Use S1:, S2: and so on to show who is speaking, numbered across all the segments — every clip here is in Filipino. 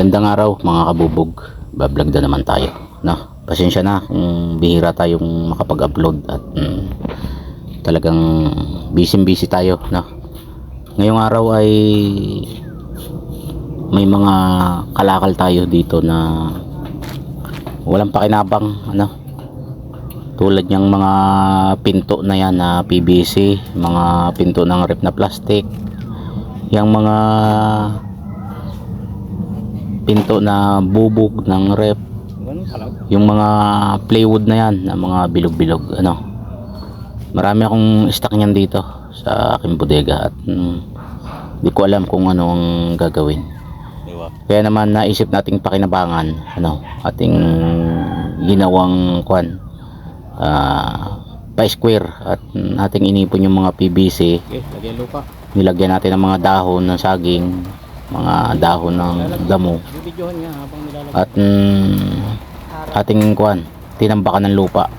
S1: Gandang araw mga kabubog. Bablog na naman tayo. No, pasensya na kung bihira tayong makapag-upload at mm, talagang busy-busy tayo. No. Ngayong araw ay may mga kalakal tayo dito na walang pakinabang ano tulad niyang mga pinto na yan na PVC mga pinto ng rep na plastic yung mga pinto na bubog ng rep yung mga plywood na yan na mga bilog-bilog ano. Marami akong stock niyan dito sa aking bodega at mm, di ko alam kung ano ang gagawin. Kaya naman naisip nating pakinabangan ano ating ginawang kwan ah pa square at mm, ating inipon yung mga PVC
S2: Okay, lagyan lupa.
S1: nilagyan natin ng mga dahon ng saging mga dahon ng damo. At mm, ating kwan tinambakan ng lupa.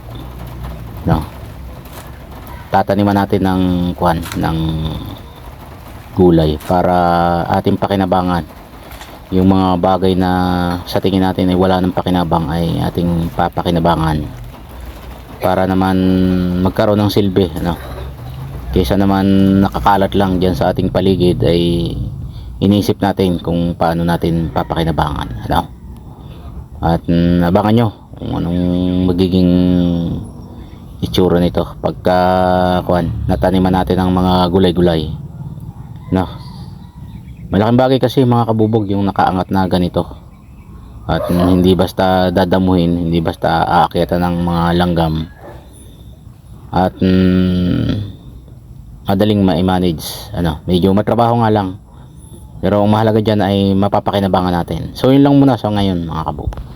S1: No? Tataniman natin ng kwan ng gulay para ating pakinabangan. Yung mga bagay na sa tingin natin ay wala ng pakinabang ay ating papakinabangan. Para naman magkaroon ng silbi ano kaysa naman nakakalat lang diyan sa ating paligid ay inisip natin kung paano natin papakinabangan ano? At mm, abangan nyo kung anong magiging itsura nito pagka kuan nataniman natin ang mga gulay-gulay no? Malaking bagay kasi mga kabubog yung nakaangat na ganito. At mm, hindi basta dadamuhin hindi basta aakyatan ng mga langgam. At mm, madaling ma-manage ano? Medyo matrabaho nga lang pero ang mahalaga dyan ay mapapakinabangan natin. So yun lang muna sa ngayon mga kabubog